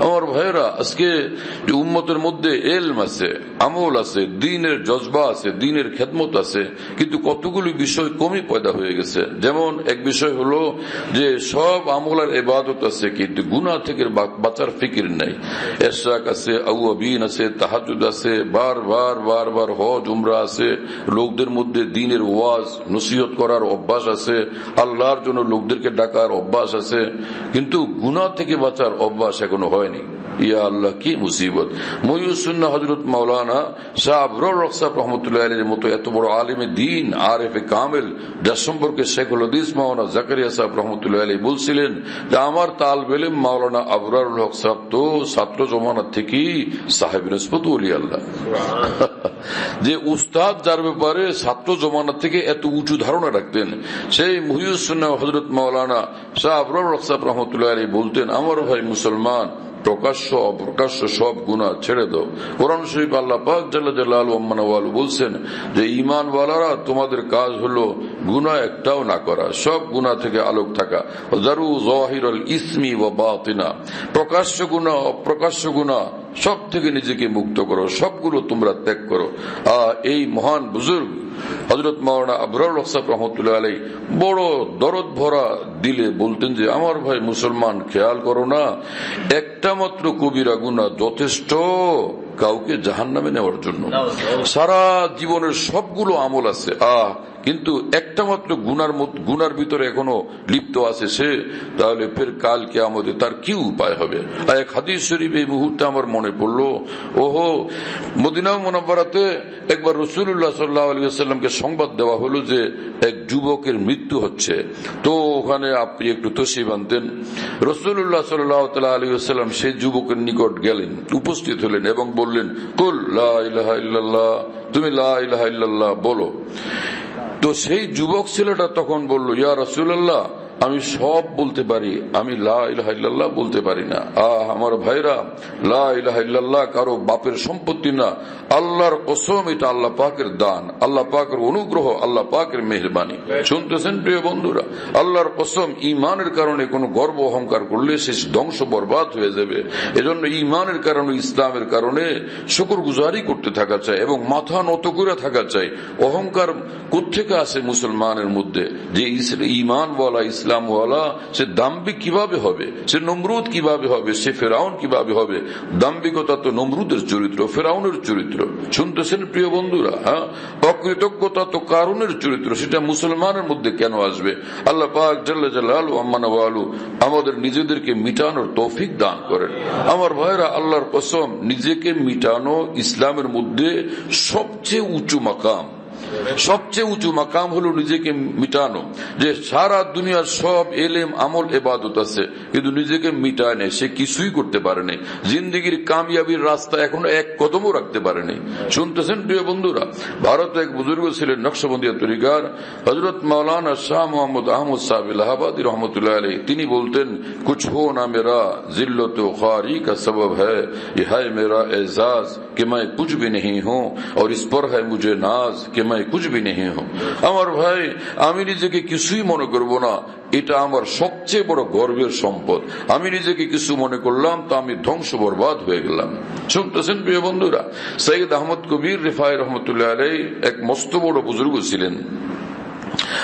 আমার ভাইয়েরা আজকে যে উম্মতের মধ্যে এলম আছে আমল আছে, দিনের জজবা আছে, দিনের খেদমত আছে, কিন্তু কতগুলি বিষয় কমই পয়দা হয়ে গেছে। যেমন এক বিষয় হলো যে সব আমলার এবাদত আছে, কিন্তু গুনা থেকে বাঁচার ফিকির নাই। এশাক আছে আউবিন আছে তাহাজুদ আছে বারবার বারবার হজ, উমরা আছে, লোকদের মধ্যে দিনের ওয়াজ, নসিহত করার অভ্যাস আছে, আল্লাহর জন্য লোকদেরকে ডাকার অভ্যাস আছে, কিন্তু গুনা থেকে বাঁচার অভ্যাস এখনও হয়নি। ইয়া আল্লাহ, কি মুসিবত। মহিউসুন্না হজরত মাওলানা শাহ রকসাব রহমতুল্লাহ আলীর মতো এত বড় আলিমে দিন আর এফ এ কামেল, যার সম্পর্কে শেখুল হদিস মাওলানা জাকারিয়া সাহেব রহমতুল্লাহ আলী বলছিলেন যে, আমার তাল বেলেম মাওলানা আবরারুল হক সাহেব তো ছাত্র জমানা থেকেই সাহেব নসবত উলি আল্লাহ। যে উস্তাদ যার ব্যাপারে ছাত্র জমানা থেকে এত উঁচু ধারণা রাখতেন, সেই মহিউসুন্না হজরত মাওলানা শাহ আবরার রকসাব রহমতুল্লাহ আলী বলতেন, আমার ভাই মুসলমান প্রকাশ্য অপ্রকাশ্য সব গুণা ছেড়ে দাও। কোরআন শরীফ আল্লাহ পাক জাল্লা জাল্লাহু ওয়াল বলছেন যে, ঈমানওয়ালারা তোমাদের কাজ হলো গুণা একটাও না করা, সব গুণা থেকে আলোক থাকা। জারু জাহিরুল ইসমি বা বাতিনা। প্রকাশ্য গুণা অপ্রকাশ্য গুনাহ সব থেকে নিজেকে মুক্ত করো সবগুলো তোমরা ত্যাগ করো। এই মহান বুজুর্গ হজরত মাওলানা রকসাব রহমতুল্লাহ আলাই বড় দরদ ভরা দিলে বলতেন যে আমার ভাই মুসলমান খেয়াল করো না একটা মাত্র কবিরা গুণা যথেষ্ট কাউকে জাহান নামে নেওয়ার জন্য। সারা জীবনের সবগুলো আমল আছে। আহ কিন্তু একটা মাত্র গুনার গুনার ভিতরে এখনও লিপ্ত আছে সে, তাহলে ফের কাল কে আমাদের তার কি উপায় হবে? আর এক হাদিস শরীফ এই মুহূর্তে আমার মনে পড়ল, ওহো মদিনা মোনাব্বারাতে একবার রসুল্লাহ সাল্লাহ আলী সাল্লামকে সংবাদ দেওয়া হলো যে এক যুবকের মৃত্যু হচ্ছে। তো ওখানে আপনি একটু তসি বানতেন। রসুল্লাহ সাল্লাহ তাল্লাহ আলী সাল্লাম সেই যুবকের নিকট গেলেন, উপস্থিত হলেন এবং বললেন, কুল লা তুমি লা ইলাহা ইল্লাল্লাহ বলো। তো সেই যুবক ছেলেটা তখন বলল ইয়া রসুল্লাহ আমি সব বলতে পারি। আমি লা ইলাহা ইল্লাল্লাহ বলতে পারি না। আহ, আমার ভাইরা, লা ইলাহা ইল্লাল্লাহ কারও বাপের সম্পত্তি না। আল্লাহর কসম, এটা আল্লাহ পাকের দান। আল্লাহ পাকের অনুগ্রহ, আল্লাহ পাকের মেহরবানি। শুনতেছেন প্রিয় বন্ধুরা? আল্লাহর কসম ইমানের কারণে কোনো গর্ব অহংকার করলে সে ধ্বংস বরবাদ হয়ে যাবে। এজন্য ইমানের কারণে, ইসলামের কারণে শুকর গুজারি করতে থাকা চাই এবং মাথা নত করে থাকা চাই। অহংকার কোথেকে আসে মুসলমানের মধ্যে? যে ইমান বলা ইমানওয়ালা ইসলামওয়ালা সে দাম্বিক কীভাবে হবে? সে নমরুদ কীভাবে হবে? সে ফেরাউন কীভাবে হবে? দাম্বিকতা তো নমরুদের চরিত্র, ফেরাউনের চরিত্র। শুনতেছেন প্রিয় বন্ধুরা হ্যাঁ? অকৃতজ্ঞতা তো কারণের চরিত্র? সেটা মুসলমানের মধ্যে কেন আসবে? আল্লাহ পাক জাল্লা জাল্লালু আম্মানওয়ালু আমাদের নিজেদেরকে মিটানোর তৌফিক দান করেন। আমার ভাইরা আল্লাহর কসম, নিজেকে মিটানো ইসলামের মধ্যে সবচেয়ে উঁচু মাকাম। সবচেয়ে উঁচু মাকাম হলো নিজেকে মিটানো যে সারা দুনিয়ার সব এলেম আমল এবাদত আছে কিন্তু নিজেকে মিটায় নেই সে কিছুই করতে পারেনি জিন্দগির কামিয়াবির রাস্তা এখনো এক কদমও রাখতে পারেনি শুনতেছেন প্রিয় বন্ধুরা ভারতে এক বুজুর্গ ছিলেন নকশবন্দিয়া তরিকার হজরত মৌলানা শাহ মোহাম্মদ আহমদ সাহেব ইলাহাবাদী রহমতুল্লাহ আলী তিনি বলতেন कुछ हो ना मेरा जिल्लत खारी का सबब है ये है मेरा एजाज कि मैं कुछ भी नहीं हूँ और इस पर है मुझे नाज कि मैं নাই খুঁজবি নেহে হ্যাঁ। আমার ভাই, আমি নিজেকে কিছুই মনে করব না। এটা আমার সবচেয়ে বড় গর্বের সম্পদ। আমি নিজেকে কিছু মনে করলাম, তো আমি ধ্বংস বরবাদ হয়ে গেলাম। শুনতেছেন প্রিয় বন্ধুরা? সৈয়দ আহমদ কবির রিফাই রহমতুল্লাহ আলাই এক মস্ত বড় বুজুর্গ ছিলেন।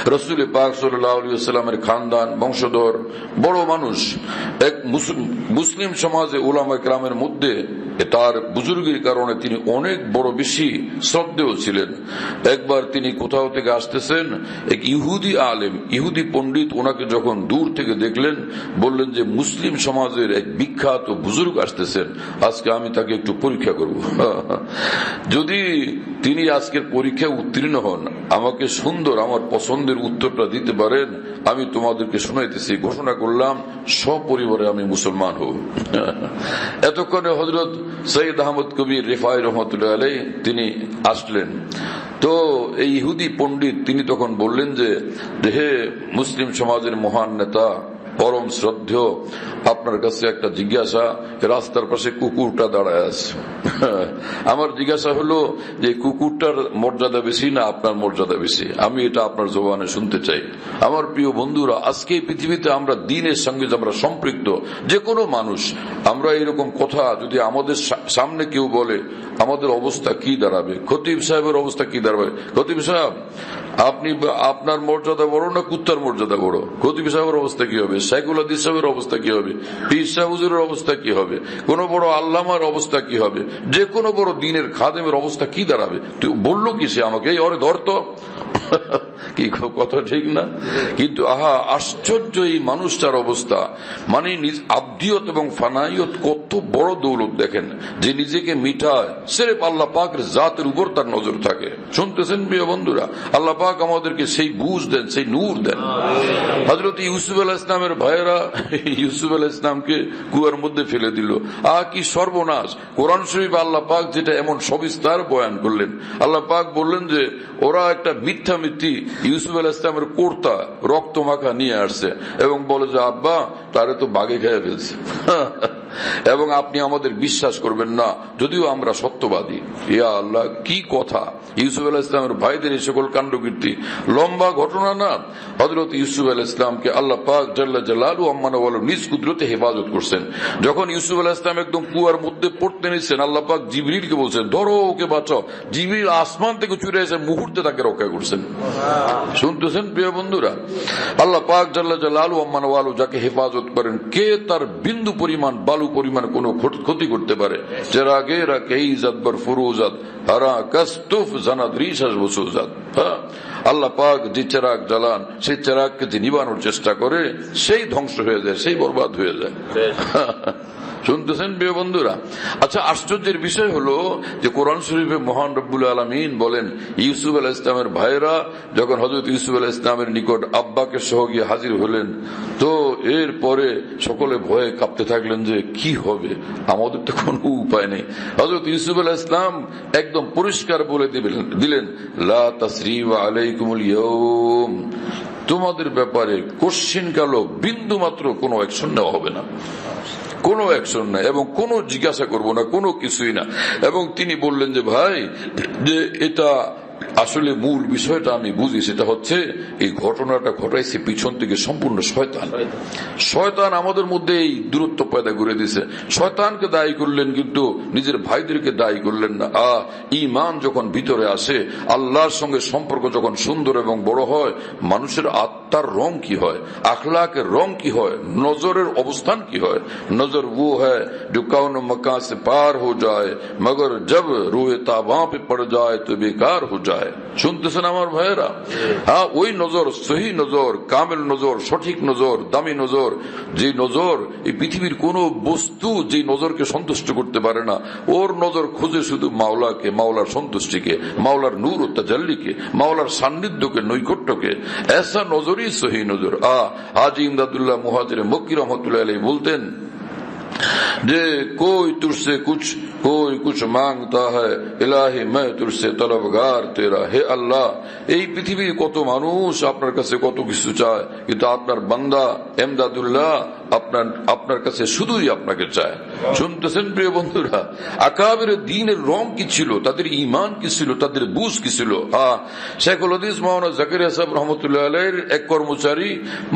রসুল পাক সাল্লামের খানদান, বংশধর, বড় মানুষ, এক মুসলিম- সমাজে ওলামা গ্রামের মধ্যে তার বুজুর্গের কারণে তিনি অনেক বড় বেশি শ্রদ্ধেয় ছিলেন। একবার তিনি কোথাও থেকে আসতেছেন, এক ইহুদি আলেম, ইহুদি পণ্ডিত ওনাকে যখন দূর থেকে দেখলেন, বললেন যে মুসলিম সমাজের এক বিখ্যাত বুজুর্গ আসতেছেন, আজকে আমি তাকে একটু পরীক্ষা করব। যদি তিনি আজকের পরীক্ষায় উত্তীর্ণ হন, আমাকে সুন্দর, আমার পছন্দের উত্তরটা দিতে পারেন, আমি তোমাদেরকে শোনাইতেছি, ঘোষণা করলাম, সপরিবারে আমি মুসলমান হব। এতক্ষণে হজরত সৈয়দ আহমদ কবির রেফাই রহমতুল্লাহ আলাই তিনি আসলেন। তো এই ইহুদি পণ্ডিত, তিনি তখন বললেন যে, হে মুসলিম সমাজের মহান নেতা পরম শ্রদ্ধেয় আপনার কাছে একটা জিজ্ঞাসা, রাস্তার পাশে কুকুরটা দাঁড়ায় আছে। আমার জিজ্ঞাসা হলো যে কুকুরটার মর্যাদা বেশি না আপনার মর্যাদা বেশি? আমি এটা আপনার জবানে শুনতে চাই। আমার প্রিয় বন্ধুরা, আজকে পৃথিবীতে আমরা দিনের সঙ্গে আমরা সম্পৃক্ত, যে কোনো মানুষ, আমরা এরকম কথা যদি আমাদের সামনে কেউ বলে, আমাদের অবস্থা কি দাঁড়াবে? খতিব সাহেবের অবস্থা কি দাঁড়াবে? খতিব সাহেব আপনি আপনার মর্যাদা বড় না কুত্তার মর্যাদা বড়? খতিব সাহেবের অবস্থা কি হবে? সাইকুল আদি সাহেবের অবস্থা কি হবে? পীর সাহুজুরের অবস্থা কি হবে? কোন বড় আল্লামার অবস্থা কি হবে? যে কোনো বড় দিনের খাদেমের অবস্থা কি দাঁড়াবে? তুই বলল কি সে আমাকে? এই অরে ধর তো। কি, কথা ঠিক না? কিন্তু, আহা, আশ্চর্য এই মানুষটার অবস্থা। মানে আব্দিয়ত এবং ফানাইয়ত কত বড় দৌলত দেখেন, যে নিজেকে মিটায়। সেরেফ আল্লাহ পাকের জাতের উপর তার নজর থাকে। শুনতেছেন প্রিয় বন্ধুরা? আল্লাহ পাক আমাদেরকে সেই বুঝ দেন, সেই নূর দেন। হজরত ইউসুফ আলাহ ইসলামের ভাইয়েরা ইউসুফ আলাহ ইসলামকে কুয়ার মধ্যে ফেলে দিল। আহ কি সর্বনাশ! কোরআন শরীফ আল্লাহ পাক যেটা এমন সবিস্তার বয়ান করলেন। আল্লাহ পাক বললেন যে, ওরা একটা মিথ্যা মিথ্যি ইউসুফ আল ইসলামের কোর্তা রক্ত মাখা নিয়ে আসছে এবং বলে যে, আব্বা, তারে তো বাগে খেয়ে ফেলছে। এবং আপনি আমাদের বিশ্বাস করবেন না, যদিও আমরা সত্যবাদী। ইয়া আল্লাহ, কি কথা? ইউসুফ আলাহ ইসলামের ভাইদের এই সকল কাণ্ডকীর্তি। লম্বা ঘটনা না? হজরত ইউসুফ আলাহ ইসলামকে আল্লাহ পাক জাল্লা জালালু আম্মানা নিজ কুদরতে হেফাজত করছেন। যখন ইউসুফ আলাহ ইসলাম একদম কুয়ার মধ্যে পড়তে নিচ্ছেন, আল্লাহ পাক জিবরিলকে বলছেন, ধরো ওকে বাঁচাও। জিবরিল আসমান থেকে চুরে এসে মুহূর্তে তাকে রক্ষা করছেন। শুনতেছেন, প্রিয় বন্ধুরা? আল্লাহ পাক জাল্লা জালালু আম্মানা যাকে হেফাজত করেন, কে তার বিন্দু পরিমাণ বালু পরিমাণ কোনো ক্ষতি করতে পারে। চেরাগে রাকে ইজাত ফুরুজাত হারা কাস্তুফ জানাত রিসাস বসুজাত হ্যাঁ? আল্লাহ পাক যে চেরাক জ্বালান সেই চেরাগকে যে নিবানোর চেষ্টা করে সেই ধ্বংস হয়ে যায় সেই বরবাদ হয়ে যায়। শুনতেছেন প্রিয় বন্ধুরা? আচ্ছা আশ্চর্যের বিষয় হলো যে কোরআন শরীফে মহান রব্বুল আলমিন বলেন, ইউসুফ আলাহ ইসলামের ভাইরা যখন হজরত ইউসুফ আলাহ ইসলামের নিকট আব্বাকে সহ গিয়ে হাজির হলেন, তো এর পরে সকলে ভয়ে কাঁপতে থাকলেন যে, কি হবে? আমাদের তো কোনো উপায় নেই। হজরত ইউসুফ আলাহ ইসলাম একদম পরিষ্কার বলে দিলেন, লা তাসরিব আলাইকুমুল ইয়ৌম তোমাদের ব্যাপারে কোশ্চিন কালো বিন্দু মাত্র কোনো অ্যাকশন নেওয়া হবে না। কোনো অ্যাকশন নাই, এবং কোনো জিজ্ঞাসা করব না, কোনো কিছুই না। এবং তিনি বললেন যে, ভাই, যে এটা আসলে মূল বিষয়টা আমি বুঝি সেটা হচ্ছে এই ঘটনাটা ঘটাইছে পিছন থেকে সম্পূর্ণ শয়তান শয়তান আমাদের মধ্যে এই দূরত্ব পয়দা করে দিছে শয়তানকে দায়ী করলেন কিন্তু নিজের ভাইদেরকে দায়ী করলেন না আহ ইমান যখন ভিতরে আসে আল্লাহর সঙ্গে সম্পর্ক যখন সুন্দর এবং বড় হয় মানুষের আত্মার রং কি হয় আখলাকের রং কি হয় নজরের অবস্থান কি হয় নজর वो है जो कौन मकान से पार हो जाए मगर जब रूए ताबा पे पड़ जाए तो बेकार हो যায় শুনতেছেন আমার ভাইয়েরা? হ্যাঁ ওই নজর, সহি নজর, কামেল নজর, সঠিক নজর, দামি নজর, যে নজর এই পৃথিবীর বস্তু যে নজরকে সন্তুষ্ট করতে পারে না, ওর নজর খুঁজে শুধু মাওলাকে, মাওলার সন্তুষ্টিকে, মাওলার নূর ও মাওলার সান্নিধ্যকে, নৈকট্যকে। এসা নজরই সহি নজর। আ হাজি ইমদাদুল্লাহ মুহাজির মক্কি রহমতুল্লাহ বলতেন যে कोई तुझसे कुछ कोई कुछ मांगता है इलाही मैं तुझसे तलबगार तेरा হে আল্লাহ এই পৃথিবীর কত মানুষ আপনার কাছে কত কিছু চায় কিন্তু আপনার বান্দা এমদাদুল্লাহ আপনার আপনার কাছে শুধুই আপনাকে চায় শুনতেছেন প্রিয় বন্ধুরা আকাবের দিনের রং কি ছিল তাদের ইমান কি ছিল তাদের বুঝ কি ছিল হ্যাঁ শেখুল হদিস মাওনা জাকিরিয়া সাহেব রহমতুল্লাহ আলাইয়ের এক কর্মচারী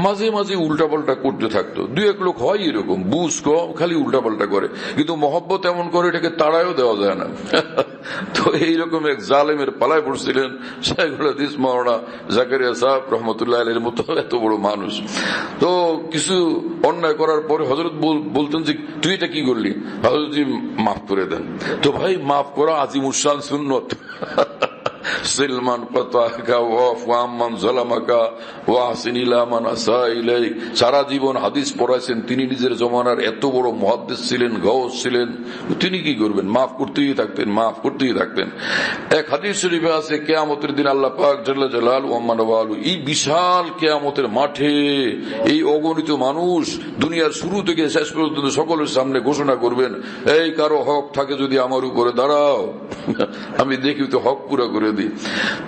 মাঝে মাঝে উল্টাপাল্টা করতে থাকতো দুই এক লোক হয় এরকম বুঝ কম খালি উল্টাপাল্টা করে। কিন্তু মহব্বত এমন করে এটাকে তাড়ায়ও দেওয়া যায় না। তো এইরকম এক জালেমের পালায় পড়ছিলেন শেখুল হদিস মাওনা জাকারিয়া সাহেব রহমতুল্লাহ আলের মতো এত বড় মানুষ। তো কিছু অন্যায় করার পরে হজরত বলতেন যে, তুই এটা কি করলি? হজরত মাফ করে দেন। তো ভাই, মাফ করা আজিম উসান সুন্নত। সিলমান পাতাকা ওয়াফ ওয়াম্মান জালামাকা ওয়াহসিন ইলা মান আসা ইলাইক। সারা জীবন হাদিস পড়াইছেন, তিনি নিজের জমানার এত বড় মুহাদ্দিস ছিলেন গওস ছিলেন। তিনি কি করবেন? মাফ করতেই থাকতেন, মাফ করতেই থাকতেন। এক হাদিস শরীফে আছে, কেয়ামতের দিন আল্লাহ পাক জাল্লা জালাল ওয়ালু এই বিশাল কেয়ামতের মাঠে এই অগণিত মানুষ দুনিয়ার শুরু থেকে শেষ পর্যন্ত সকলের সামনে ঘোষণা করবেন, এই কারও হক থাকে যদি আমার উপরে দাঁড়াও। আমি দেখি তো হক পুরা করে দিই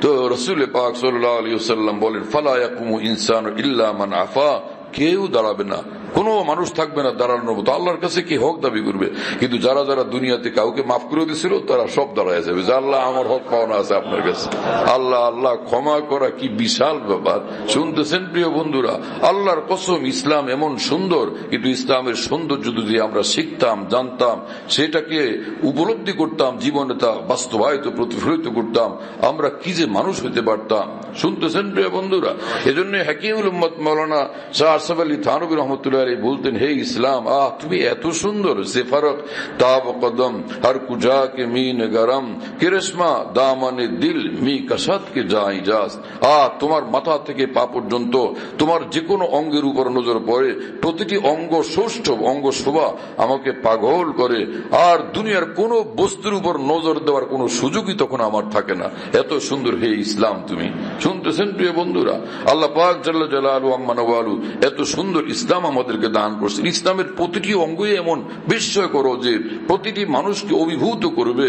তো রসুল পাক সাল্লাহ আলী সাল্লাম বলেন, ফালা ইয়াকুমু ইনসান ইল্লা মান আফা। কেউ দাঁড়াবে না। কোনো মানুষ থাকবে না দাঁড়ানোর মতো। আল্লাহর কাছে কি হক দাবি করবে? কিন্তু যারা যারা দুনিয়াতে কাউকে মাফ করে দিয়েছিল তারা সব দাঁড়ায় যাবে। যে আল্লাহ আমার হক পাওনা আছে আপনার কাছে। আল্লাহ আল্লাহ ক্ষমা করা কি বিশাল ব্যাপার? শুনতেছেন প্রিয় বন্ধুরা, আল্লাহর কসম ইসলাম এমন সুন্দর, কিন্তু ইসলামের সৌন্দর্য যদি আমরা শিখতাম, জানতাম, সেটাকে উপলব্ধি করতাম, জীবনে তা বাস্তবায়িত, প্রতিফলিত করতাম, আমরা কি যে মানুষ হতে পারতাম? শুনতেছেন প্রিয় বন্ধুরা? এজন্য হাকিমুল মৌলানা শাহ আরসাফ আলী থানবী রহমতুল্লাহ আলী বলতেন, হে ইসলাম, আহ, তুমি এত সুন্দর সে ফারক তাব কদম, হর কুজা কে মিন গরম, কিরেশমা, দামানে দিল, মি কসাদ কে যাই যাস আহ, তোমার মাথা থেকে পা পর্যন্ত, তোমার যে কোনো অঙ্গের উপর নজর পড়ে, প্রতিটি অঙ্গ সৌষ্ঠব অঙ্গ শোভা আমাকে পাগল করে, আর দুনিয়ার কোনো বস্তুর উপর নজর দেওয়ার কোনো সুযোগই তখন আমার থাকে না। এত সুন্দর, হে ইসলাম তুমি। শুনতেছেন প্রিয় বন্ধুরা? আল্লাহ পাক জাল্লা জালালু আম্মানওয়ালু এত সুন্দর ইসলাম আমাদেরকে দান করছেন ইসলামের প্রতিটি অঙ্গই এমন। বিস্ময় করো যে প্রতিটি মানুষকে অভিভূত করবে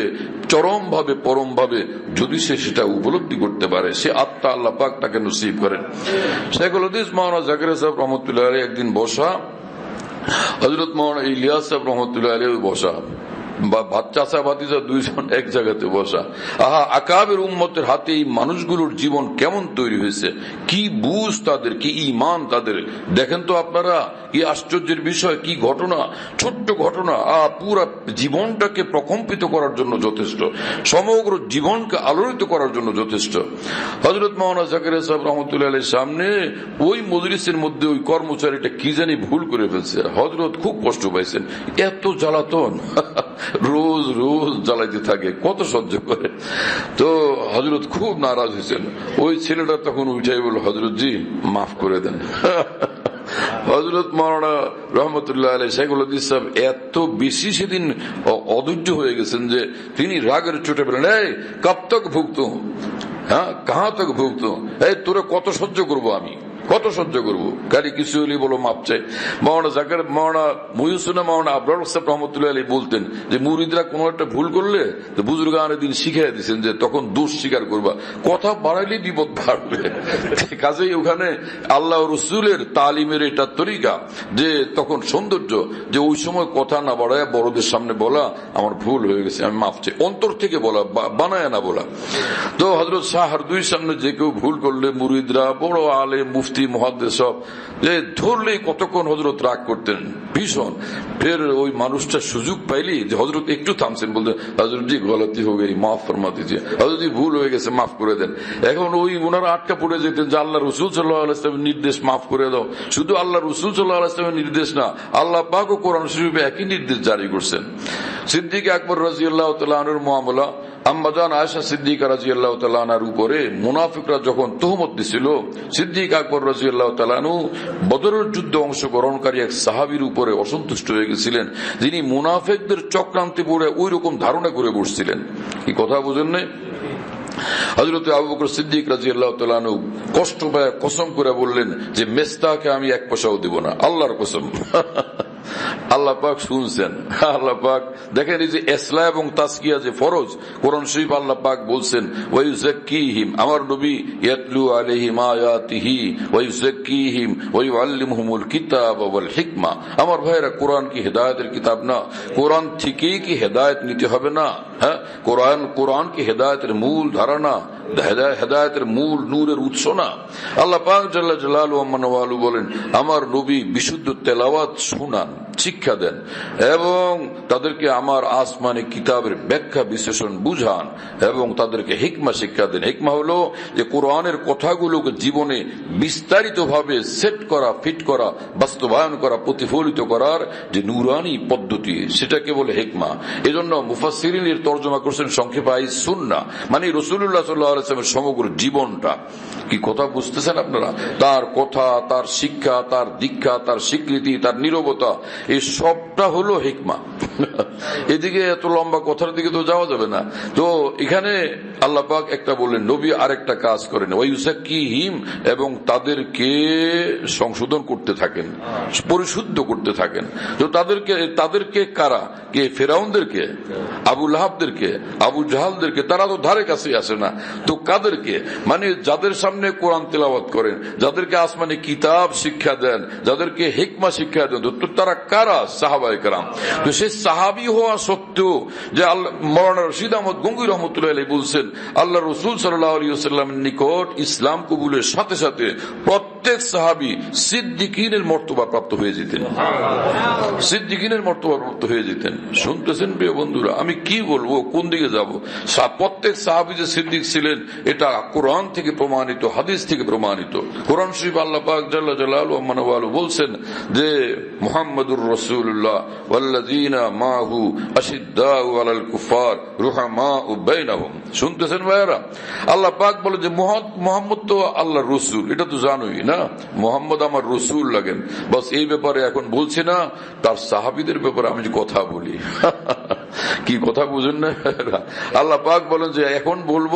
চরম ভাবে পরম ভাবে যদি সে সেটা উপলব্ধি করতে পারে। সে আত্মা আল্লাহ পাক তাকে নসিব করেন। শেখুল হদিস জাকির সাহেব রহমতুল্লাহ একদিন বসা। হজরত মোহন ইলিয়াস সাহেব রহমতুল্লাহ বসা। বাচ্চা ভাতিজা দুইজন এক জায়গাতে বসা। আহা, আকাবের হাতে এই মানুষগুলোর জীবন কেমন তৈরি হয়েছে? কি বুঝ তাদের, কি ইমান তাদের? দেখেন তো আপনারা, কি আশ্চর্যের বিষয়, কি ঘটনা, ছোট্ট ঘটনা। আহ পুরা জীবনটাকে প্রকম্পিত করার জন্য যথেষ্ট। সমগ্র জীবনকে আলোড়িত করার জন্য যথেষ্ট। হজরত মোহানা জাকির সাহেব রহমতুল্লাহ সামনে ওই মজলিসের মধ্যে ওই কর্মচারীটা কি জানি ভুল করে ফেলছে। হজরত খুব কষ্ট পাইছেন। এত জ্বালাতন। রোজ রোজ জ্বালাইতে থাকে, কত সহ্য করে। তো হজরত খুব নারাজ হয়েছেন ওই ছেলেটা তখন উঠাই বলল হজরত জি মাফ করে দেন। হজরত মারানা রহমতুল্লাহ আলী শেখুল সাহেব এত বেশি সেদিন অধৈর্য হয়ে গেছেন যে তিনি রাগের চোটে বলেন এই কব তক ভুগত হ্যাঁ কাহা তক ভুগত এই, তোরে কত সহ্য করব আমি? কত সহ্য করব? গাড়ি কিছু হলে বলো, মাপ চাই। মাওনা জাকার মাওনা মহিউসুনা মাওনা আবরার সাহেব রহমতুল্লাহ আলী বলতেন যে, মুরিদরা কোনো একটা ভুল করলে বুজুর্গ আনের দিন শিখিয়ে দিচ্ছেন যে, তখন দোষ স্বীকার করবা। কথা বাড়াইলে বিপদ বাড়বে। কাজেই ওখানে আল্লাহ রসুলের তালিমের এটা তরিকা যে, তখন সৌন্দর্য, যে ওই সময় কথা না বাড়ায় বড়দের সামনে বলা আমার ভুল হয়ে গেছে, আমি মাপ চাই। অন্তর থেকে বলা বানায় না বলা। তো হজরত শাহর দুই সামনে যে কেউ ভুল করলে মুরিদরা বড় আলে মুফতি মহাদ্দেশ সব যে ধরলেই কতক্ষণ হজরত রাগ করতেন। ভীষণ। ফের ওই মানুষটা সুযোগ পাইলি যে হজরত একটু থামছেন বলতেন হজরত জি, গলতি হয়ে গেই মাফ ফরমা দিজিয়ে হজরত ভুল হয়ে গেছে, মাফ করে দেন। এখন ওই ওনারা আটকা পড়ে যেতেন যে আল্লাহ রসুল সাল্লাহ নির্দেশ মাফ করে দাও। শুধু আল্লাহ রসুল সাল্লাহ আলাইসলামের নির্দেশ না, আল্লাহ পাক ও কোরআন শরীফে একই নির্দেশ জারি করছেন। সিদ্দিক আকবর রাজিউল্লাহ তালুর মহামলা আম্মাজান আয়সা সিদ্দিক রাজি আল্লাহ তালানার উপরে মুনাফিকরা যখন তহমত দিছিল, সিদ্দিক আকবর রাজি আল্লাহ তালানু বদরের যুদ্ধে অংশগ্রহণকারী এক সাহাবির উপরে অসন্তুষ্ট হয়ে গেছিলেন। যিনি মুনাফেকদের চক্রান্তে পড়ে ওই রকম ধারণা করে বসছিলেন। কি কথা বুঝেন নাই? হজরত আবু সিদ্দিক রাজি আল্লাহ তালানু কষ্ট পায়, কসম করে বললেন যে, মেস্তাকে আমি এক পয়সাও দিব না, আল্লাহর কসম। আল্লাহ পাক শুনছেন। আল্লাহ পাক দেখেন এই যে এসলা এবং তাসকিয়া যে ফরজ, কোরআন শরীফ আল্লাহ পাক বলছেন ওয়াইউযাক্কিহিম আমার নবী, ইয়াতলু আলাইহিম আয়াতিহি ওয়াইউযাক্কিহিম ওয়াইউআল্লিমুহুমুল কিতাব ওয়াল হিকমা আমার ভাইরা কোরআন কি হেদায়েতের কিতাব না? কোরআন থেকেই কি হেদায়েত নিতে হবে না? হ্যাঁ কোরআন কোরআন কি হেদায়েতের মূল ধারণা? হেদায়- হেদায়েতের মূল নূরের উৎস না? আল্লাহ পাক জাল্লা জালালু বলেন, আমার নবী বিশুদ্ধ তেলাওয়াত শুনান। শিক্ষা দেন এবং তাদেরকে আমার আসমানি কিতাবের ব্যাখ্যা বিশ্লেষণ বুঝান এবং তাদেরকে হিকমা শিক্ষা দেন। হিকমা হলো যে কোরআনের কথাগুলোকে জীবনে বিস্তারিত ভাবে সেট করা, ফিট করা, বাস্তবায়ন করা, প্রতিফলিত করার যে নুরানি পদ্ধতি, সেটাকে বলে হেকমা। এজন্য মুফাসিরিনের তর্জমা করছেন সংক্ষেপে আই সুন্না মানে রসুল্লাহ সাল্লামের সমগ্র জীবনটা। কি কথা বুঝতেছেন আপনারা? তার কথা, তার শিক্ষা, তার দীক্ষা, তার স্বীকৃতি, তার নিরবতা, এই সবটা হলো হিকমা। এদিকে এত লম্বা কথার দিকে তো যাওয়া যাবে না। তো এখানে আল্লাহ পাক একটা বললেন, নবী আরেকটা কাজ করেন। ওয়াইউসাক্কি হিম এবং তাদেরকে সংশোধন করতে থাকেন, পরিশুদ্ধ করতে থাকেন। তো তাদেরকে তাদেরকে কারা? কে? ফেরাউনদেরকে? আবু লাহাবদেরকে? আবু জাহালদেরকে? তারা তো ধারে কাছে আসে না। তো কাদেরকে? মানে যাদের সামনে কোরআন তেলাওয়াত করেন, যাদেরকে আসমানে কিতাব শিক্ষা দেন, যাদেরকে হেকমা শিক্ষা দেন, তো তারা কারা? কারাম। তো সেই সাহাবি হওয়া সত্ত্বেও যে আল্লাহ, মৌলানা রশিদ আহমদ গঙ্গুর রহমতুল্লাহ আলী বলছেন, আল্লাহ রসুল সাল্লাহ আলী সাল্লামের নিকট ইসলাম কবুলের সাথে সাথে প্রত্যেক সাহাবি সিদ্দিকিনের মর্তবা প্রাপ্ত হয়ে যেতেন। সিদ্দিকিনের মর্তবা প্রাপ্ত হয়ে যেতেন। শুনতেছেন প্রিয় বন্ধুরা আমি কি বলব কোন দিকে যাব? প্রত্যেক সাহাবি যে সিদ্দিক ছিলেন এটা কোরআন থেকে প্রমাণিত হাদিস থেকে প্রমাণিত। কোরআন শরীফ আল্লাহ পাক জাল্লা জালালু আমানওয়ালু বলছেন যে মুহাম্মদুর মাহু আলাল কুফার বাইনাহুম। শুনতেছেন ভাইরা আল্লাহ পাক বলে যে মুহাম্মদ তো আল্লাহর রসুল এটা তো জানোই না। মোহাম্মদ আমার রসুল লাগেন। বাস এই ব্যাপারে এখন বলছি না, তার সাহাবিদের ব্যাপারে আমি কথা বলি। কি কথা বুঝেন না? আল্লাহ পাক বলেন যে, এখন বলব,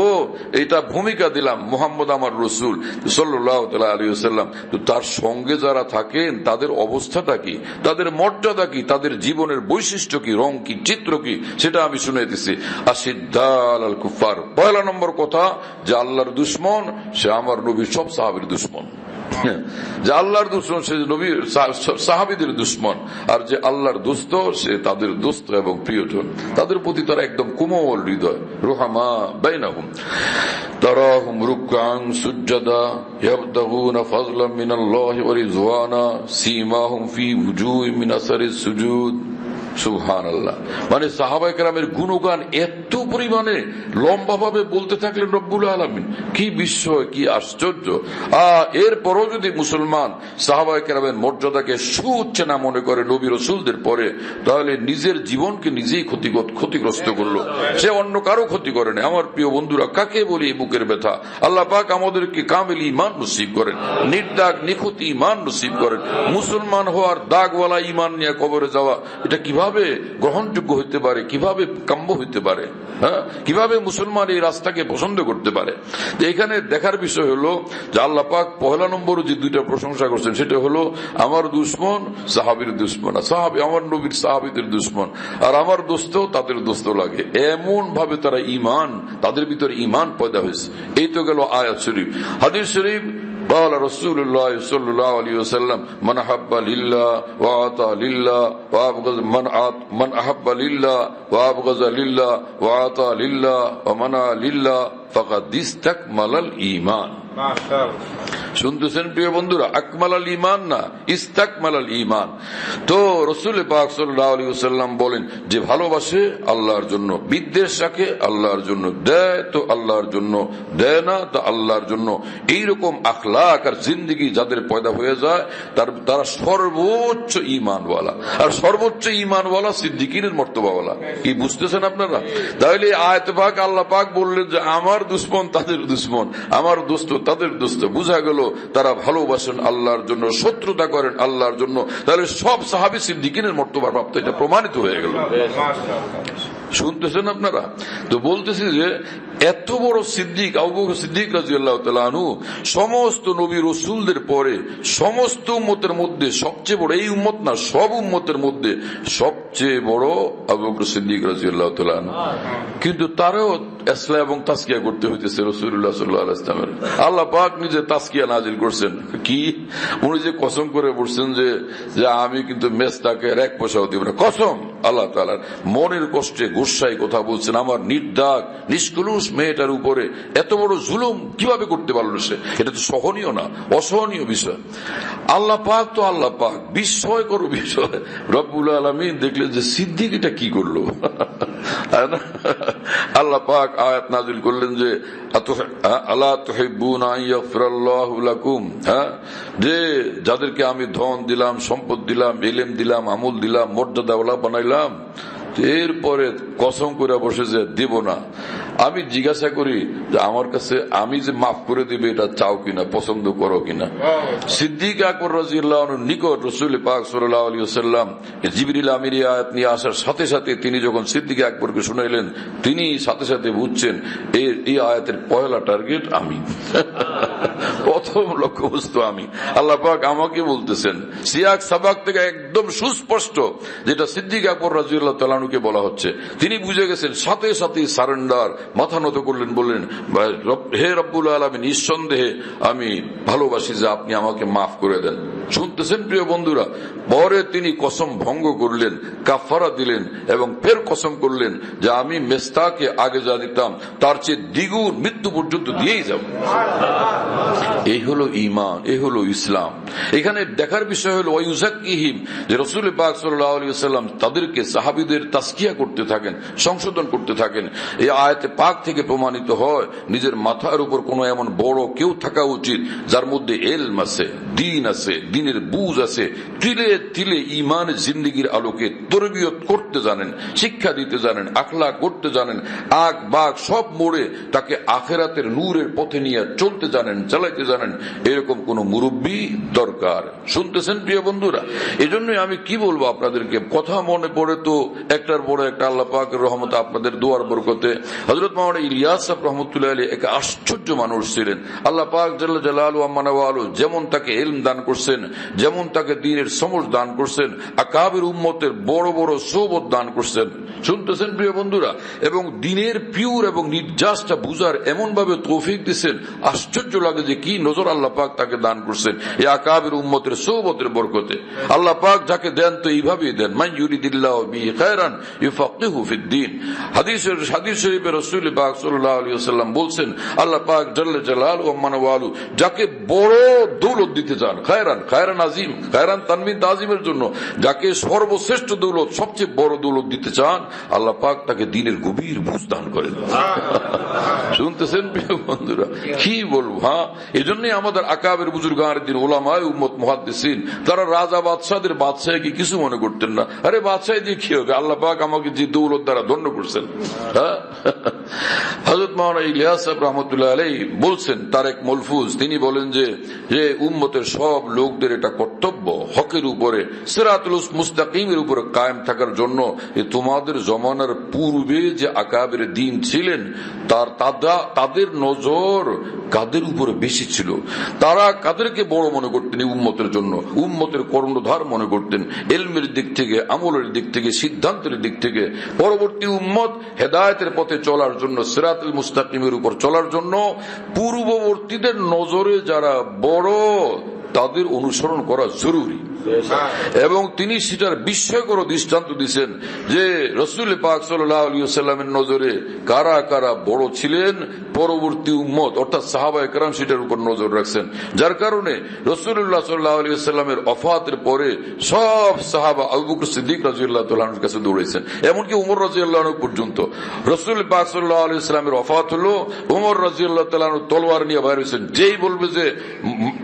এটা ভূমিকা দিলাম মোহাম্মদ আমার রসুল সাল্লাহ আলী সাল্লাম তো তার সঙ্গে যারা থাকেন, তাদের অবস্থাটা কি? তাদের মর্যাদা কি? তাদের জীবনের বৈশিষ্ট্য কি? রং কি? চিত্র কি? সেটা আমি শুনে দিছি। আসিদ্দাল আল কুফার পয়লা নম্বর কথা, যে আল্লাহর দুশ্মন, সে আমার নবীর সব সাহাবির দুশ্মন। যে আল্লাহর দুশ্মন, সে নবীর সাহাবিদের দুশ্মন, আর যে আল্লাহর দুস্থ, সে তাদের দুস্থ এবং প্রিয়জন। তাদের প্রতি তারা একদম কোমল হৃদয়। রোহামা বাইনাহুম। তারাহুম রুকাং সুজ্জাদা ইয়াবতাগুনা ফাজলাম মিনাল্লাহি ওয়া রিজওয়ানা। সীমাহুম ফি উজুহি মিন আসারিস সুজুদ। সুহান আল্লাহ মানে সাহাবাই কেরামের গুণগান এত পরিমাণে লম্বা ভাবে বলতে থাকলেন রব্বুল আলমিন। কি বিস্ময়, কি আশ্চর্য। আহ এরপরও যদি মুসলমান সাহাবাই কেরামের মর্যাদাকে সুউচ্চ না মনে করে নবী রসুলদের পরে, তাহলে নিজের জীবনকে নিজেই ক্ষতি ক্ষতিগ্রস্ত করল। সে অন্য কারও ক্ষতি করে না আমার প্রিয় বন্ধুরা, কাকে বলি বুকের ব্যথা? আল্লাহ পাক আমাদেরকে কামেল ইমান নসিব করেন, নির্দাগ, নিখুঁত ইমান নসিব করেন। মুসলমান হওয়ার দাগওয়ালা ইমান নিয়ে কবরে যাওয়া, এটা কীভাবে কীভাবে গ্রহণযোগ্য হইতে পারে? কীভাবে কাম্য হইতে পারে? হ্যাঁ? কীভাবে মুসলমান এই রাস্তাকে পছন্দ করতে পারে? এখানে দেখার বিষয় হলো যে আল্লাহ পাক পহেলা নম্বর যে দুইটা প্রশংসা করছেন, সেটা হলো আমার দুশ্মন, সাহাবির দুশ্মন সাহাবি আমার নবীর, সাহাবিদের দুশ্মন। আর আমার দোস্ত তাদের দোস্ত লাগে। এমন ভাবে তারা ইমান তাদের ভিতরে ইমান পয়দা হয়েছে। এই তো গেল আয়াত শরীফ। হাদিস শরীফ قال رسول الله صلى الله عليه وسلم، من احب لله واعطى لله وابغض من عط من احب لله وابغض لله واعطى لله ومنع لله فقد استكمل الايمان শুনতেছেন প্রিয় বন্ধুরা, আকমাল আল ইমান না? ইস্তাকমাল আল ইমান তো রসুল পাক সাল্লাম বলেন যে ভালোবাসে আল্লাহর জন্য, বিদ্বেষ রাখে আল্লাহর জন্য, দেয় তো আল্লাহর জন্য, দেয় না তো আল্লাহর জন্য। এইরকম আখলাক আর জিন্দিগি যাদের পয়দা হয়ে যায়, তার, তারা সর্বোচ্চ ইমানওয়ালা আর সর্বোচ্চ ইমানওয়ালা সিদ্দিকিনের মর্তবাওয়ালা। কি বুঝতেছেন আপনারা? তাহলে আয়ত পাক আল্লাহ পাক বললেন যে, আমার দুশ্মন তাদের দুশ্মন, আমার দোস্ত তাদের দোস্ত, বোঝা গেল তারা ভালোবাসেন আল্লাহর জন্য, শত্রুতা করেন আল্লাহর জন্য। তাহলে সব সাহাবি সিদ্দিকিনের মর্তবা প্রাপ্ত এটা প্রমাণিত হয়ে গেল। শুনতেছেন আপনারা? তো বলতেছি যে, এত বড় সিদ্দিক, আবু সিদ্দিক রাজি আল্লাহ তালু সমস্ত নবী রসুলদের পরে, সমস্ত উম্মতের মধ্যে, সবচেয়ে বড়, এই উম্মত না, সব উম্মতের মধ্যে সবচেয়ে বড় আবু সিদ্দিক রাজি আল্লাহ তালু কিন্তু তারও এসলা এবং তাস্কিয়া করতে হইতেছে রসুল্লাহ সাল্লাহ ইসলামের আল্লাহ পাক নিজে তাস্কিয়া নাজিল করছেন। কি? উনি যে কসম করে বলছেন যে আমি কিন্তু মেসটাকে এক পয়সাও দিব না। কসম! আল্লাহ তালার মনের কষ্টে গোসাই কথা বলছেন, আমার নির্দাগ নিষ্কলুষ মেয়েটার উপরে এত বড় জুলুম কীভাবে করতে পারল সে? এটা তো সহনীয় না, অসহনীয় বিষয়। আল্লাহ পাক তো আল্লাহ পাক, বিস্ময় করো বিষয়। রব্বুল আলমী দেখলেন যে সিদ্দিক এটা কি করল। আল্লাহ পাক আয়াত নাজিল করলেন যে আল্লাহ হ্যাঁ? যে, যাদেরকে আমি ধন দিলাম, সম্পদ দিলাম এলেম দিলাম, আমুল দিলাম মর্যাদাওয়ালা বানাইলাম এরপরে কসম করে বসে যে দিব না। আমি জিজ্ঞাসা করি যে আমার কাছে আমি যে মাফ করে দিবে এটা চাও কিনা পছন্দ করো কিনা? সিদ্দিক আকবর রাজিউল্লাহ নিকট রসুল পাক সাল্লাহ আলী সাল্লাম জিবরিল আমিরি আয়াত নিয়ে আসার সাথে সাথে তিনি যখন সিদ্দিক আকবরকে শুনাইলেন তিনি সাথে সাথে বুঝছেন এই এই আয়াতের পয়লা টার্গেট আমি। প্রথম লক্ষ্যবস্তু আমি। আল্লাহ পাক আমাকে বলতেছেন, সিয়াক সাবাক থেকে একদম সুস্পষ্ট, যেটা সিদ্দিক আকবর রাজিউল্লাহ তালানুকে বলা হচ্ছে। তিনি বুঝে গেছেন, সাথে সাথে সারেন্ডার, মাথা নত করলেন, বললেন হে রব্বুল আলমী নিঃসন্দেহে আমি ভালোবাসি যে আপনি আমাকে মাফ করে দেন। শুনতেছেন প্রিয় বন্ধুরা, পরে তিনি কসম ভঙ্গ করলেন কাফারা দিলেন এবং ফের কসম করলেন যে আমি মেস্তাকে আগে যা দিতাম, তার চেয়ে দ্বিগুণ মৃত্যু পর্যন্ত দিয়েই যাব। এই হলো ইমান এই হলো ইসলাম। এখানে দেখার বিষয় হলো ওয়ুজাক্কিহিম যে রসুল পাক সাল্লাম তাদেরকে সাহাবিদের তাস্কিয়া করতে থাকেন, সংশোধন করতে থাকেন। এই আয়াতে পাক থেকে প্রমাণিত হয়, নিজের মাথার উপর কোনো এমন বড় কেউ থাকা উচিত যার মধ্যে এলম আছে, দিন আছে, দিনের বুঝ আছে, তিলে তিলে ইমান জিন্দিগির আলোকে তরবিয়ত করতে জানেন, শিক্ষা দিতে জানেন, আখলা করতে জানেন আগ বাগ সব মোড়ে তাকে আখেরাতের নূরের পথে নিয়ে চলতে জানেন। চালাইতে জানেন, এরকম কোন মুরব্বী দরকার। শুনতেছেন প্রিয় বন্ধুরা? এজন্যই আমি কি বলব আপনাদেরকে? কথা মনে পড়ে তো একটার পরে একটা আল্লাহ পাকের রহমত আপনাদের দোয়ার বরকতে। হজরত মাওলানা ইলিয়াস রহমতুল্লাহ আলী এক আশ্চর্য মানুষ ছিলেন। আল্লাহ পাক জাল্লা জালালু আম্মানওয়ালু যেমন তাকে এলম দান করছেন, যেমন তাকে দিনের সমস দান করছেন, আকাবের উম্মতের বড় বড় সৌবত দান করছেন। শুনতেছেন প্রিয় বন্ধুরা? এবং দিনের পিউর এবং নির্যাসটা বুঝার এমন ভাবে তৌফিক দিচ্ছেন, আশ্চর্য লাগে যে কি নজর আল্লাহ পাক তাকে দান করছেন? এই আকাবের উম্মতের সৌবতের বরকতে। আল্লাহ পাক যাকে দেন তো এইভাবেই দেন। মাই ইউরিদিল্লাহ বিহি খায়রান ইউফাক্কিহু ফিদ্দিন। হাদিসের হাদিস শরীফে রাসূল পাক সাল্লাল্লাহু আলাইহি ওয়াসাল্লাম বলছেন আল্লাহ পাক জাল্লা জালাল ওয়া মানওয়ালু যাকে বড় দৌলত দিতে চান খায়রান খায়রান আজিম খায়রান তানবিন তাজিমের জন্য যাকে সর্বশ্রেষ্ঠ দৌলত সবচেয়ে বড় দৌলত দিতে চান আল্লাহ পাক তাকে দিনের গভীর বুঝ দান করেন। শুনতেছেন প্রিয় বন্ধুরা? কি বলব হ্যাঁ এই জন্যই আমাদের আকাবের বুজুর্গার দিন ওলামায় উম্মত মহাদ্দেসিন, তারা রাজা বাদশাদের বাদশাহকে কিছু মনে করতেন না? আরে বাদশাহ দিয়ে কি হবে? আল্লাহ পাক আমাকে যে দৌলত দ্বারা দণ্ড করছেন। হ্যাঁ? হজরত মাওলানা ইলিয়াস রহমতুল্লাহ আলাই বলছেন তারেক মলফুজ, তিনি বলেন যে যে উম্মতের সব লোকদের এটা কর্তব্য হকের উপরে, সিরাতুল মুস্তাকিমের উপরে কায়েম থাকার জন্য তোমাদের জমানার পূর্বে যে আকাবের দিন ছিলেন, তার তাদের নজর কাদের উপরে বেশি ছিল। তারা কাদেরকে বড় মনে করতেন উম্মতের জন্য? উম্মতের কর্ণধার মনে করতেন। এলমের দিক থেকে, আমলের দিক থেকে, সিদ্ধান্তের দিক থেকে। পরবর্তী উম্মত হেদায়তের পথে চলার জন্য, সিরাতুল মুস্তাকিমের উপর চলার জন্য, পূর্ববর্তীদের নজরে যারা বড় তাদের অনুসরণ করা জরুরি। এবং তিনি সেটার বিস্ময়কর দৃষ্টান্ত দিচ্ছেন যে রসুল পাক সাল্লামের নজরে কারা কারা বড় ছিলেন পরবর্তী উম্মত অর্থাৎ সাহাবা একরাম সেটার উপর নজর রাখছেন। যার কারণে রসুল্লাহ সাল্লাহ আলিয়াল্লামের অফাতের পরে সব সাহাবা আবুক সিদ্দিক রাজিউল্লাহ তাল্লাহর কাছে দৌড়েছেন এমনকি উমর রাজিউল্লাহ পর্যন্ত। রসুল পাক সাল্লাহ আলি ইসলামের অফাত হলো উমর রাজিউল্লাহ তাল্লাহ তলোয়ার নিয়ে বাইরে হয়েছেন। যেই বলবে যে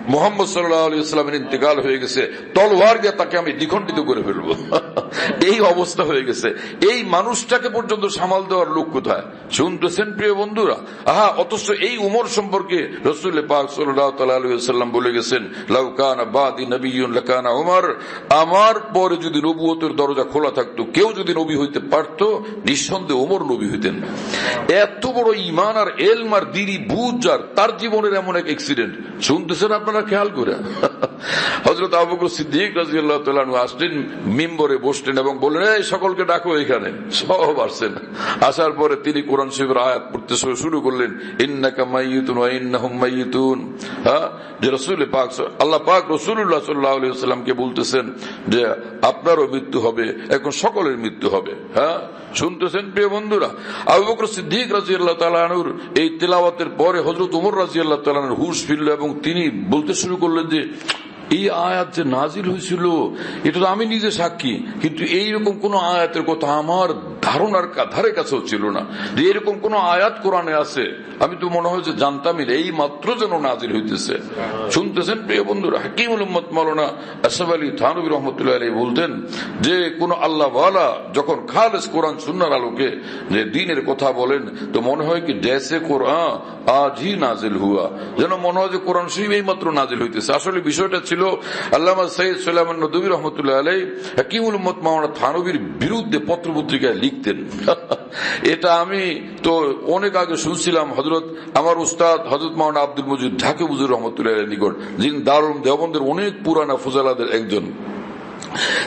মোহাম্মদ সাল্লাহ আলি ইসলামের ইন্তেকাল হয়ে গেছে, তলোয়ার দিয়ে তাকে আমি দ্বিখণ্ডিত করে ফেলব। এই অবস্থা হয়ে গেছে। এই মানুষটাকে পর্যন্ত সামাল দেওয়ার লোক কোথায়? শুনতেছেন প্রিয় বন্ধুরা? আহা, অথচ এই উমর সম্পর্কে রসুল পাক সাল্লাম বলে গেছেন লাউকান বাদি নবীন উমর। আমার পরে যদি নবুয়তের দরজা খোলা থাকতো, কেউ যদি নবী হইতে পারত, নিঃসন্দেহে ওমর নবী হইতেন। এত বড় ইমান আর এলম আর দিরি বুঝ যার তার জীবনের এমন এক অ্যাক্সিডেন্ট শুনতেছেন আপনারা খেয়াল করে? হজরত আবুকর সিদ্দিক রাজিয়াল্লাহ তালু আসলেন মিম্বরে বসলেন এবং বললেন, এই সকলকে ডাকো এখানে। সব আসছেন আসার পরে তিনি কোরআন শিবের আয়াত পড়তে শুরু করলেন, ইন্নাকা মাইয়িতুন হ্যাঁ? যে রাসূল পাক আল্লাহ পাক রাসূলুল্লাহ সাল্লাল্লাহু আলাইহি ওয়াসাল্লামকে বলতেছেন যে, আপনারও মৃত্যু হবে, এখন সকলের মৃত্যু হবে। হ্যাঁ? শুনতেছেন প্রিয় বন্ধুরা? আবু বকর সিদ্দিক রাজিয়াল্লাহ তাআলার এই তেলাওয়াতের পরে হযরত ওমর রাজিয়াল্লাহ তাআলার হুশ ফিরল এবং তিনি বলতে শুরু করলেন যে এই আয়াত যে নাজিল হয়েছিল, এটা তো আমি নিজে সাক্ষী, কিন্তু এইরকম কোন আয়াতের কথা আমার ধারণার ধারে কাছেও ছিল না। যে এরকম কোন আয়াত কোরআনে আছে, আমি তো মনে হয় যে জানতামই এই মাত্র যেন নাজিল হইতেছে। শুনতেছেন প্রিয় বন্ধুরা, হাকিমুল উম্মত মৌলানা আসাফ আলী থানবী রহমতুল্লাহ আলী বলতেন যে, কোন আল্লাহ যখন খালেস কোরআন সুন্নার আলোকে যে দিনের কথা বলেন, তো মনে হয় কি জেসে কোরআন আজই নাজিল হুয়া। যেন মনে হয় যে কোরআন শরীফ এই মাত্র নাজিল হইতেছে। আসলে বিষয়টা ছিল আল্লামা সৈয়দ সালামান নদী রহমতুল্লাহ আলাই হাকিমুল উম্মত মাওলানা থানবীর বিরুদ্ধে পত্র পত্রিকায় লিখতেন এটা আমি তো অনেক আগে শুনছিলাম হজরত আমার উস্তাদ হজরত মাওলানা আব্দুল মজিদ ঢাকে বুজুর রহমতুল্লাহ নিকট, যিনি দারুল দেওবন্দের অনেক পুরানা ফুজালাদের একজন।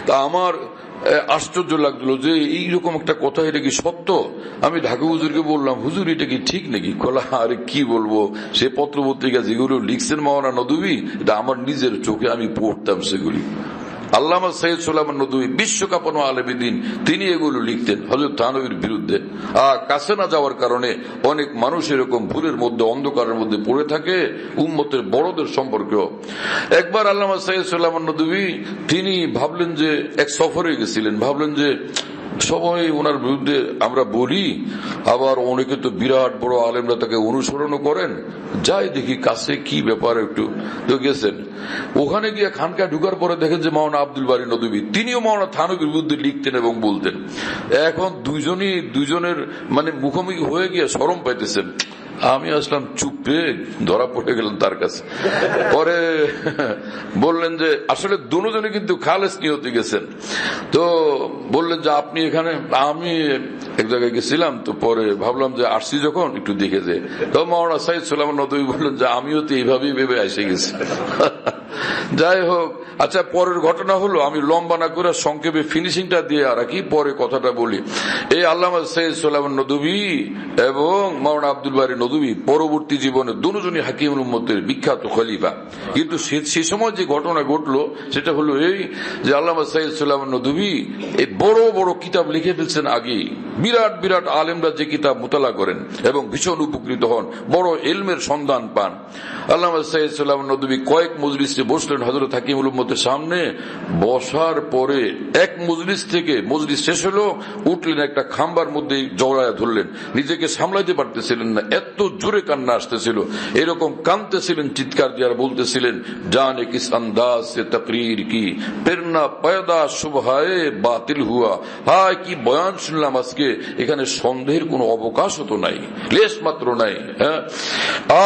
তা আমার আশ্চর্য লাগল যে এইরকম একটা কথা, এটা কি সত্য? আমি ঢাকা হুজুরকে বললাম, হুজুর, এটা কি ঠিক নাকি? কলা, আরে কি বলব? সে পত্র পত্রিকা যেগুলো লিখছেন মাওনা নদী, এটা আমার নিজের চোখে আমি পড়তাম সেগুলি। আল্লামা সৈয়দ সোলামান নদী বিশ্বকাপানো আলমীদিন তিনি এগুলো লিখতেন হজরত থানবীর বিরুদ্ধে। আর কাছে না যাওয়ার কারণে অনেক মানুষ এরকম ভুলের মধ্যে, অন্ধকারের মধ্যে পড়ে থাকে, উম্মতের বড়দের সম্পর্কেও। একবার আল্লামা সৈয়দ সোলামান নদী, তিনি ভাবলেন যে এক সফরে গেছিলেন, ভাবলেন যে সবাই ওনার বিরুদ্ধে আমরা বলি, আবার অনেকে তো বিরাট বড় আলেমরা তাকে অনুসরণও করেন। যাই দেখি কাছে কি ব্যাপার একটু। তো গেছেন। ওখানে গিয়ে খানকা ঢুকার পরে দেখেন যে মাওনা আব্দুল বাড়ি নদী তিনিও মাওনা থানবির বিরুদ্ধে লিখতেন এবং বলতেন, এখন দুজনই দুজনের মানে মুখোমুখি হয়ে গিয়ে সরম পাইতেছেন। আমি আসলাম, চুপে ধরা পড়ে গেলাম তার কাছে। পরে বললেন যে, আসলে দুজনে কিন্তু খালেস নিয়তে গেছেন। তো বললেন যে, আপনি এখানে, আমি এক জায়গায় গেছিলাম। তো পরে ভাবলাম যে, আসছি যখন, একটু দেখে যে তো মাওনা সাইদ সালাম নদী বললেন যে, আমিও তো এইভাবেই ভেবে এসে গেছি। যাই হোক আচ্ছা পরের ঘটনা হলো, আমি লম্বা না করে সংক্ষেপে ফিনিশিংটা দিয়ে আর কি পরে কথাটা বলি। এই আল্লামা সৈয়দ সোলামান নদী এবং মাওনা আব্দুল বাড়ি নদী পরবর্তী জীবনে দুজনই হাকিম উম্মতের বিখ্যাত খলিফা। কিন্তু সে- সময় যে ঘটনা ঘটলো, সেটা হলো এই যে আল্লামা সৈয়দ সোলামান নদী এই বড় বড় কিতাব লিখে ফেলছেন আগেই। বিরাট বিরাট আলেমরা যে কিতাব মোতালা করেন এবং ভীষণ উপকৃত হন, বড় এলমের সন্ধান পান। আল্লাহ সৈয়দ সোলামান নদী কয়েক মজলিসে মজলিসে বসলেন হজরত হাকিম উলুম্মতের সামনে। বসার পরে এক মজলিস থেকে মজলিস শেষ হলো, উঠলেন একটা খাম্বার মধ্যে জড়ায়া ধরলেন। নিজেকে সামলাইতে পারতেছিলেন না, এত জোরে কান্না আসতেছিল। এরকম কানতেছিলেন চিৎকার দিয়ে আর বলতেছিলেন, জান কিস আন্দাজ সে তকরির কি? প্রেরণা পয়দা শুভায় বাতিল হুয়া। হায়, কি বয়ান শুনলাম আজকে। এখানে সন্দেহের কোন অবকাশ হতো নাই লেশ মাত্র নাই হ্যাঁ?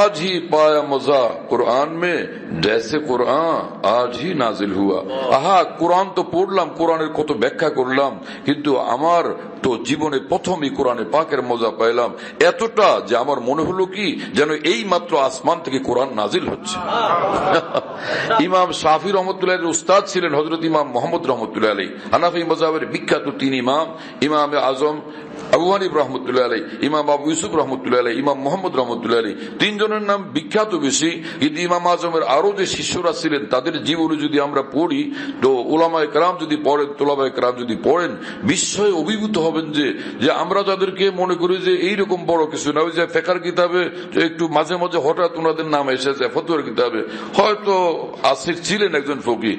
আজ হি পায়া মজা কোরআন মে, জেসে কোরআন কোরআন আজই নাজিল হুয়া। আহা কোরআন তো পড়লাম কোরআনের কত ব্যাখ্যা করলাম কিন্তু আমার তো জীবনে প্রথমই কোরআনে পাকের মজা পাইলাম। এতটা যে আমার মনে হলো কি যেন এই মাত্র আসমান থেকে কোরআন নাজিল হচ্ছে। ইমাম শাফি রহমতুল্লাহ উস্তাদ ছিলেন হজরত ইমাম মোহাম্মদ রহমতুল্লাহ আলী হানাফি মজাবের বিখ্যাত তিন ইমাম ইমাম আজম আবু হানিফ রহমতুল্লাহ আলী ইমাম আবু ইউসুফ রহমতুল্লাহ আলী ইমাম মোহাম্মদ রহমতুল্লাহ আলী তিনজনের নাম বিখ্যাত বেশি। কিন্তু ইমাম আজমের আরও যে শিষ্যরা ছিলেন, তাদের জীবনে যদি আমরা পড়ি, তো ওলামায় কালাম যদি পড়েন তোলামায় কালাম যদি পড়েন, বিস্ময়ে অভিভূত হবেন যে যে আমরা যাদেরকে মনে করি যে এইরকম বড় কিছু না, ওই যে ফেকার কিতাবে একটু মাঝে মাঝে হঠাৎ ওনাদের নাম এসেছে, ফতুয়ার কিতাবে। হয়তো আসির ছিলেন একজন ফকি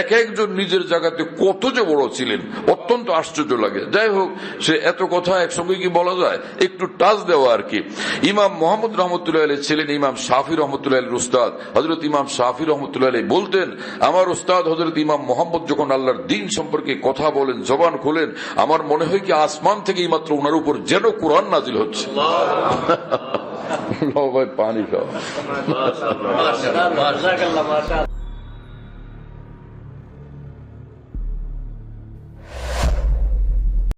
এক একজন নিজের জায়গাতে কত যে বড় ছিলেন, অত্যন্ত আশ্চর্য লাগে। যাই হোক, সে এত কথা একসঙ্গে কি বলা যায়? একটু টাচ দেওয়া আর কি। ইমাম মোহাম্মদ রহমতুল্লাহ আলী ছিলেন ইমাম শাফি রহমতুল্লাহ আলীর উস্তাদ। হজরত ইমাম শাফি রহমতুল্লাহ আলী বলতেন আমার উস্তাদ হজরত ইমাম মোহাম্মদ যখন আল্লাহর দিন সম্পর্কে কথা বলেন জবান খোলেন আমার মনে হয় কি আসমান থেকেই মাত্র ওনার উপর যেন কোরআন নাজিল হচ্ছে। পানি খাওয়া